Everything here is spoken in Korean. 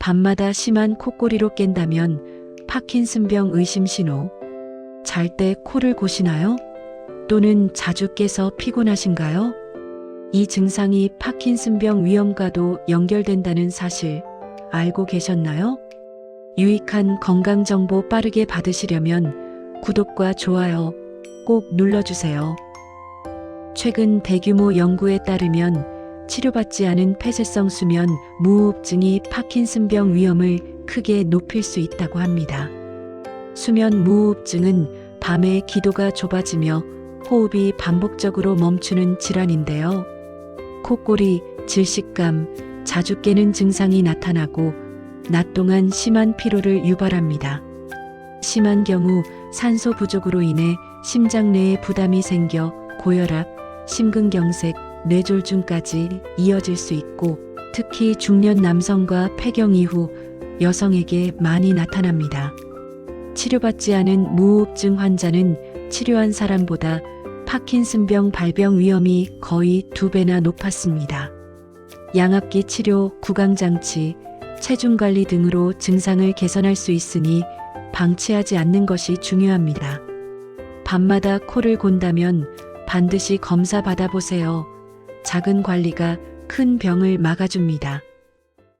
밤마다 심한 코골이로 깬다면 파킨슨병 의심 신호. 잘 때 코를 고시나요? 또는 자주 깨서 피곤하신가요? 이 증상이 파킨슨병 위험과도 연결된다는 사실 알고 계셨나요? 유익한 건강 정보 빠르게 받으시려면 구독과 좋아요 꼭 눌러주세요. 최근 대규모 연구에 따르면 치료받지 않은 폐쇄성 수면 무호흡증이 파킨슨병 위험을 크게 높일 수 있다고 합니다. 수면 무호흡증은 밤에 기도가 좁아지며 호흡이 반복적으로 멈추는 질환인데요. 코골이, 질식감, 자주 깨는 증상이 나타나고 낮 동안 심한 피로를 유발합니다. 심한 경우 산소 부족으로 인해 심장 내에 부담이 생겨 고혈압, 심근경색, 뇌졸중까지 이어질 수 있고 특히 중년 남성과 폐경 이후 여성에게 많이 나타납니다. 치료받지 않은 무호흡증 환자는 치료한 사람보다 파킨슨병 발병 위험이 거의 두 배나 높았습니다. 양압기 치료, 구강장치, 체중 관리 등으로 증상을 개선할 수 있으니 방치하지 않는 것이 중요합니다. 밤마다 코를 곤다면 반드시 검사 받아보세요. 작은 관리가 큰 병을 막아줍니다.